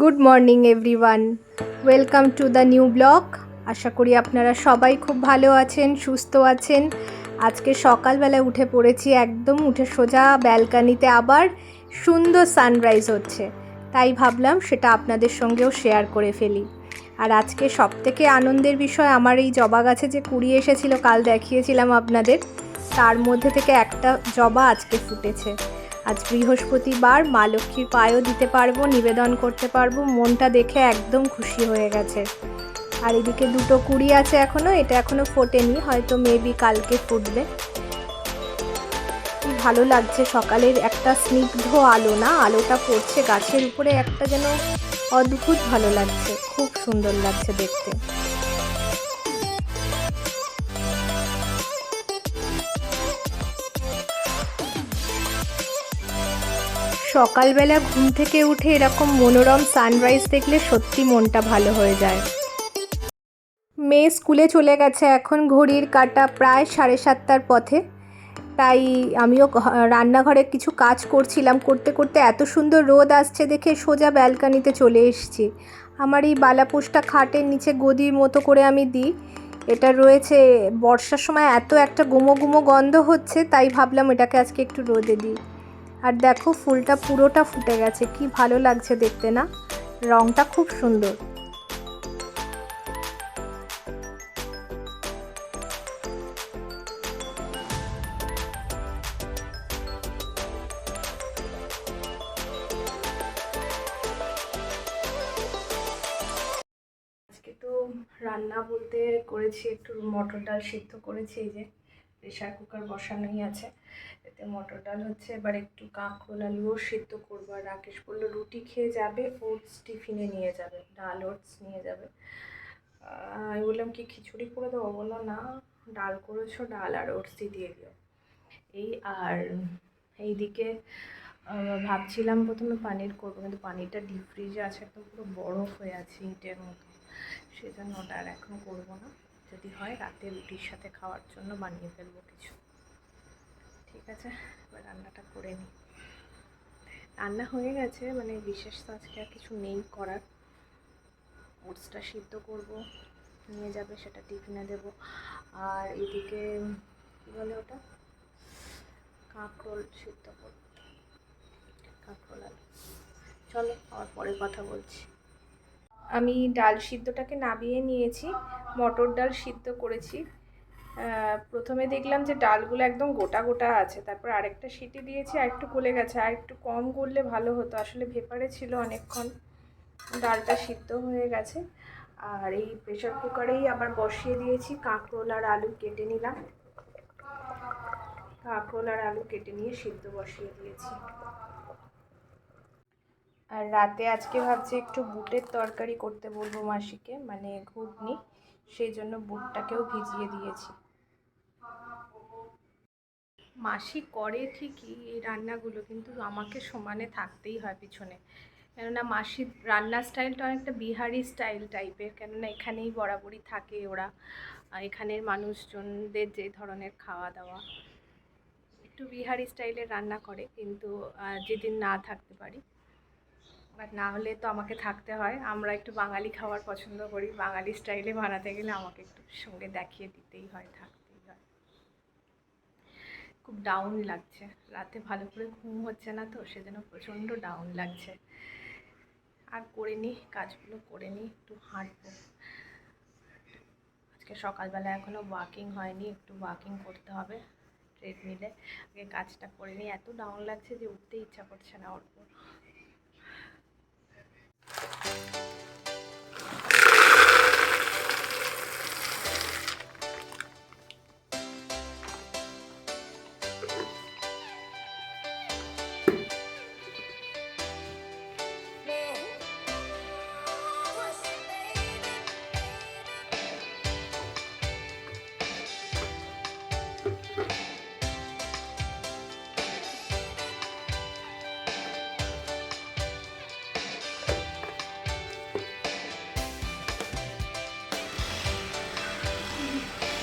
Good morning everyone welcome to the new blog আশা করি আপনারা সবাই খুব ভালো আছেন, সুস্থ আছেন। আজকে সকালবেলা উঠে পড়েছি, একদম উঠে সোজা ব্যালকানিতে আবার সুন্দর সানরাইজ হচ্ছে। তাই ভাবলাম সেটা আপনাদের সঙ্গেও শেয়ার করে ফেলি। আর আজকে সবথেকে আনন্দের বিষয় আমার এই জবা গাছে যে কুড়ি এসেছিল, কাল দেখিয়েছিলাম আপনাদের। তার মধ্যে থেকে একটা জবা আজকে ফুটেছে। আজ বৃহস্পতিবার মা লক্ষ্মীর পায়েও দিতে পারব, নিবেদন করতে পারব, মনটা দেখে একদম খুশি হয়ে গেছে। আর এদিকে দুটো কুড়ি আছে এখনও এটা এখনও ফোটেনি, হয়তো মেবি কালকে ফুটবে। ভালো লাগছে, সকালের একটা স্নিগ্ধ আলো না, আলোটা পড়ছে গাছের উপরে, একটা যেন অদ্ভুত ভালো লাগছে, খুব সুন্দর লাগছে দেখতে। সকালবেলা ঘুম থেকে উঠে এরকম মনোরম সানরাইজ দেখলে সত্যি মনটা ভালো হয়ে যায়। মেয়ে স্কুলে চলে গেছে, এখন ঘড়ির কাটা প্রায় সাড়ে সাতটার পথে। তাই আমিও রান্নাঘরে কিছু কাজ করছিলাম, করতে করতে এত সুন্দর রোদ আসছে দেখে সোজা ব্যালকানিতে চলে এসেছি। আমার এই বালাপোষটা খাটের নিচে গদির মতো করে আমি দিই। এটা রয়েছে, বর্ষার সময় এত একটা গুমো গুমো গন্ধ হচ্ছে, তাই ভাবলাম এটাকে আজকে একটু রোদে দিই। আর দেখো ফুলটা পুরোটা ফুটে গেছে, কি ভালো লাগছে দেখতে না? রংটা খুব সুন্দর। রান্না বলতে করেছি, একটু মটর ডাল সিদ্ধ করেছি, এই যে প্রেশার কুকার বসানোই আছে। এতে মটর ডাল হচ্ছে, এবার একটু কাঁকরোল আলুও সিদ্ধ করব। আর রাকেশ বলল, রুটি খেয়ে যাবে, ওটস টিফিনে নিয়ে যাবে, ডাল ওটস নিয়ে যাবে। আমি বললাম, কি খিচুড়ি করে দেবো? বলল, না, ডাল করেছ, ডাল আর ওটসই দিয়ে দিও। এই আর এইদিকে ভাবছিলাম প্রথমে পানির করব, কিন্তু পানিরটা ডিপ ফ্রিজে আছে, একদম পুরো বরফ হয়ে আছে ইটের মতো সেজন্য ওটা আর এখন করব না। যদি হয়, রাতে রুটির সাথে খাওয়ার জন্য বানিয়ে ফেলব কিছু। ঠিক আছে, এবার রান্নাটা করে নিই। রান্না হয়ে গেছে মানে বিশেষ তো আজকে আর কিছু নেই করার। ওটসটা সিদ্ধ করব, নিয়ে যাবে, সেটা টিফিনে দেব। আর এদিকে, কী বলে ওটা? কাঁকরোল সিদ্ধ করব। কাঁকরোল আলু। চলো, আবার পরে কথা বলছি। আমি ডাল সিদ্ধটাকে নাবিয়ে নিয়েছি, মটর ডাল সিদ্ধ করেছি। প্রথমে দেখলাম যে ডালগুলো একদম গোটা গোটা আছে, তারপর আরেকটা সিটি দিয়েছি, আর একটু গলে গেছে, আর একটু কম করলে ভালো হতো, আসলে ভেপারে ছিল অনেকক্ষণ, ডালটা সিদ্ধ হয়ে গেছে, আর এই প্রেশার কুকারেই আবার বসিয়ে দিয়েছি, কাঁকরোল আর আলু কেটে নিলাম, কাঁকরোল আর আলু কেটে নিয়ে সিদ্ধ বসিয়ে দিয়েছি। আর রাতে আজকে ভাবছি একটু বুটের তরকারি করতে বলব মাসিকে মানে ঘুগনি, সেই জন্য বুটটাকেও ভিজিয়ে দিয়েছি। মাসি করে ঠিকই এই রান্নাগুলো, কিন্তু আমাকে সমানে থাকতেই হয় পিছনে। কেননা মাসির রান্নার স্টাইলটা অনেকটা বিহারি স্টাইল টাইপের কেননা এখানেই বরাবরই থাকে ওরা। এখানের মানুষজনদের যে ধরনের খাওয়া দাওয়া একটু বিহারি স্টাইলের রান্না করে, কিন্তু যেদিন না থাকতে পারি। বাট না হলে তো আমাকে থাকতে হয়। আমরা একটু বাঙালি খাবার পছন্দ করি। বাঙালি স্টাইলে বানাতে গেলে আমাকে একটু সঙ্গে দেখিয়ে দিতেই হয় হয় খুব ডাউন লাগছে। রাতে ভালো করে ঘুম হচ্ছে না তো, সেজন্য প্রচণ্ড ডাউন লাগছে। আর করে নিই কাজগুলো করে নিই একটু হাঁটবো। আজকে সকালবেলা এখনও ওয়াকিং হয়নি, একটু ওয়াকিং করতে হবে ট্রেডমিলে আগে কাজটা করে নিই এত ডাউন লাগছে যে উঠতে ইচ্ছা করছে না। ওর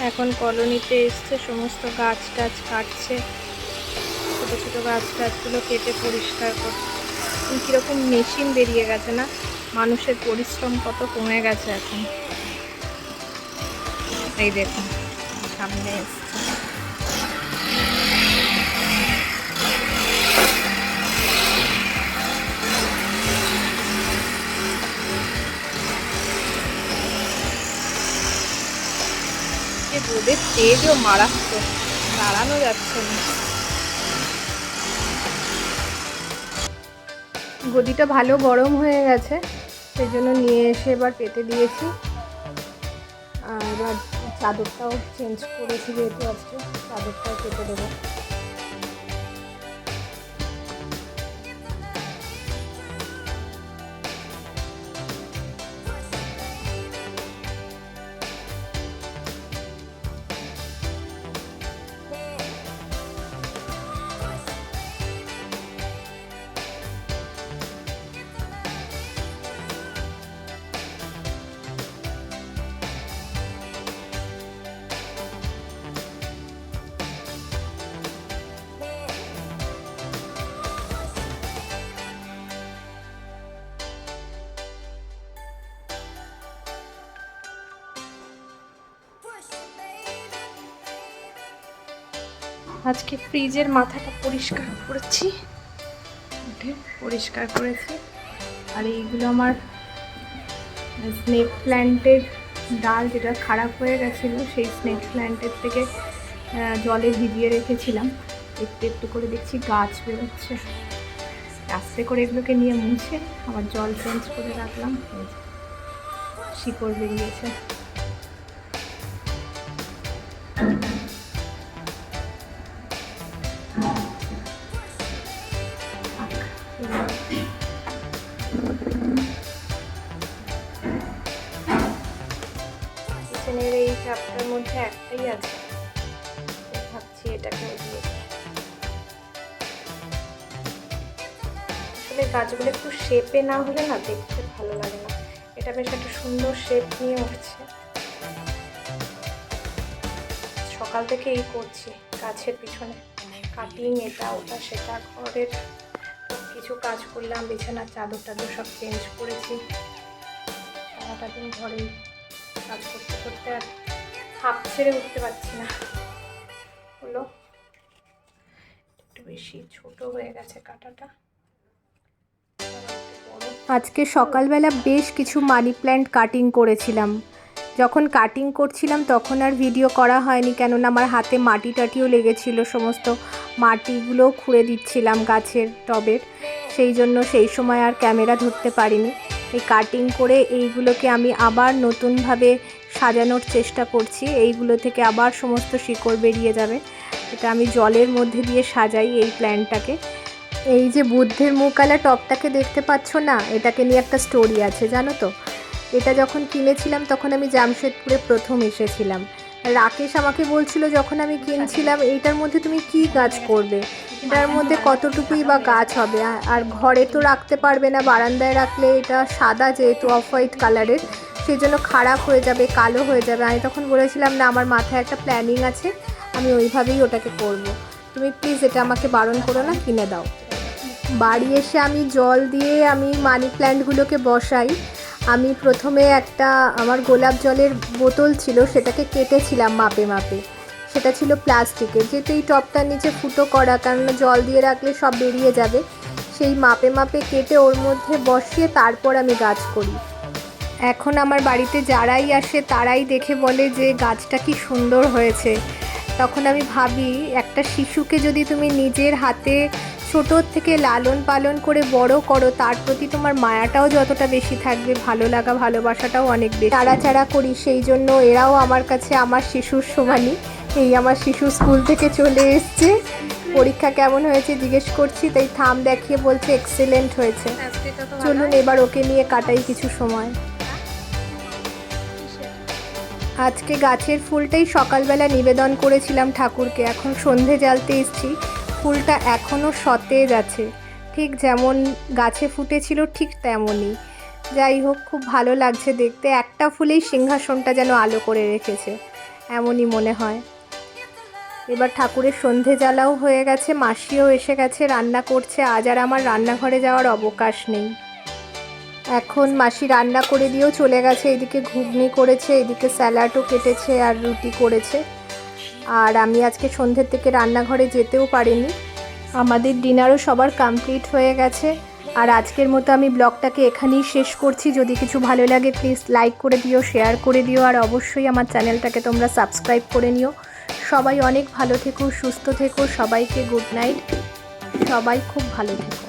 এখন কলোনিতে এসছে, সমস্ত গাছ টাছ কাটছে। ছোটো ছোটো গাছ টাছগুলো কেটে পরিষ্কার করছে কীরকম মেশিন বেরিয়ে গেছে না? মানুষের পরিশ্রম কত কমে গেছে এখন? এই দেখুন, সামনে এসছে। যে রোদের তেজও মারাত্মক, দাঁড়ানো যাচ্ছে না। গদিটা ভালো গরম হয়ে গেছে, সেই জন্য নিয়ে এসে এবার পেতে দিয়েছি। আর এবার চাদরটাও চেঞ্জ করেছি যেহেতু আজকে, চাদরটাও পেতে দেবো। আজকে ফ্রিজের মাথাটা পরিষ্কার করেছি। উঠে পরিষ্কার করেছি। আর এইগুলো আমার স্নেক প্ল্যান্টের ডাল যেটা খারাপ হয়ে গেছিল, সেই স্নেক প্ল্যান্টের থেকে জলে ভিজিয়ে রেখেছিলাম। একটু একটু করে দেখছি গাছ বেরোচ্ছে। আস্তে করে এগুলোকে নিয়ে মুছে আবার জল চেঞ্জ করে রাখলাম। শিকড় বেরিয়েছে। চাপটার মধ্যে একটাই আছে। ভাবছি এটাকে দিয়ে আসলে গাছগুলো একটু শেপে না হলে না দেখতে ভালো লাগে না। এটা বেশ একটা সুন্দর শেপ নিয়ে উঠছে সকাল থেকে এই করছি গাছের পিছনে। কাটিং এটা, ওটা, সেটা, ঘরের কিছু কাজ করলাম বিছানার চাদর টাদর সব চেঞ্জ করেছি। সারাটা দিন ঘরেই কাজ করতে করতে আর হাফ ছেড়ে উঠতে পারছি না। হলো। একটু বেশি ছোট হয়ে গেছে কাটাটা। আজকে সকালবেলা বেশ কিছু মানি প্ল্যান্ট কাটিং করেছিলাম। যখন কাটিং করছিলাম তখন আর ভিডিও করা হয়নি, কেননা আমার হাতে মাটি টাটিও লেগেছিল, সমস্ত মাটিগুলোও খুঁড়ে দিচ্ছিলাম গাছের টবের। সেই জন্য সেই সময় আর ক্যামেরা ধরতে পারিনি। এই কাটিং করে এইগুলোকে আমি আবার নতুনভাবে সাজানোর চেষ্টা করছি। এইগুলো থেকে আবার সমস্ত শিকড় বেরিয়ে যাবে। এটা আমি জলের মধ্যে দিয়ে সাজাই এই প্ল্যান্টটাকে এই যে বুদ্ধের মুকালা টপটাকে দেখতে পাচ্ছ না, এটাকে নিয়ে একটা স্টোরি আছে, জানো তো? এটা যখন কিনেছিলাম, তখন আমি জামশেদপুরে প্রথম এসেছিলাম। রাকেশ আমাকে বলছিল, যখন আমি কিনছিলাম, এইটার মধ্যে তুমি কি গাছ করবে? এটার মধ্যে কতটুকুই বা গাছ হবে? আর ঘরে তো রাখতে পারবে না, বারান্দায় রাখলে এটা সাদা যেহেতু অফ হোয়াইট কালারের সেই জন্য খারাপ হয়ে যাবে, কালো হয়ে যাবে। আমি তখন বলেছিলাম, না, আমার মাথায় একটা প্ল্যানিং আছে, আমি ওইভাবেই ওটাকে করব। তুমি প্লিজ এটা আমাকে বারণ করো না, কিনে দাও। বাড়ি এসে আমি জল দিয়ে আমি মানি প্ল্যান্টগুলোকে বসাই। আমি প্রথমে একটা, আমার গোলাপ জলের বোতল ছিল, সেটাকে কেটেছিলাম মাপে মাপে। সেটা ছিল প্লাস্টিকের, যেহেতু এই টপটার নিচে ফুটো করা কারণ জল দিয়ে রাখলে সব বেরিয়ে যাবে। সেই মাপে মাপে কেটে ওর মধ্যে বসিয়ে তারপর আমি গাছ করি। এখন আমার বাড়িতে যারাই আসে তারাই দেখে বলে যে গাছটা কি সুন্দর হয়েছে। তখন আমি ভাবি একটা শিশুকে যদি তুমি নিজের হাতে ছোটোর থেকে লালন পালন করে বড় করো তার প্রতি তোমার মায়াটাও যতটা বেশি থাকবে ভালো লাগা ভালোবাসাটাও অনেক বেশি। চাড়া করি সেই জন্য এরাও আমার কাছে আমার শিশুর সমানই। এই আমার শিশু স্কুল থেকে চলে এসছে। পরীক্ষা কেমন হয়েছে জিজ্ঞেস করছি তাই থাম দেখিয়ে বলছে এক্সেলেন্ট হয়েছে। চলুন এবার ওকে নিয়ে কাটাই কিছু সময়। আজকে গাছের ফুলটাই সকালবেলা নিবেদন করেছিলাম ঠাকুরকে। এখন সন্ধে জ্বালতে এসছি। ফুলটা এখনও সতেজ আছে। ঠিক যেমন গাছে ফুটেছিল ঠিক তেমনই। যাই হোক, খুব ভালো লাগছে দেখতে। একটা ফুলেই সিংহাসনটা যেন আলো করে রেখেছে, এমনই মনে হয়। এবার ঠাকুরের সন্ধে জ্বালাও হয়ে গেছে, মাসিও এসে গেছে, রান্না করছে। আজ আর আমার রান্নাঘরে যাওয়ার অবকাশ নেই। এখন মাসি রান্না করে দিয়েও চলে গেছে, এদিকে ঘুগনি করেছে, এদিকে স্যালাডও কেটেছে আর রুটি করেছে। আর আমি আজকে সন্ধ্যের থেকে রান্নাঘরে যেতেও পারিনি। আমাদের ডিনারও সবার কমপ্লিট হয়ে গেছে। আর আজকের মতো আমি ব্লগটাকে এখানেই শেষ করছি। যদি কিছু ভালো লাগে প্লিজ লাইক করে দিও শেয়ার করে দিও, আর অবশ্যই আমার চ্যানেলটাকে তোমরা সাবস্ক্রাইব করে নিও। সবাই অনেক ভালো থেকো, সুস্থ থেকো, সবাইকে গুড নাইট সবাই খুব ভালো থেকো।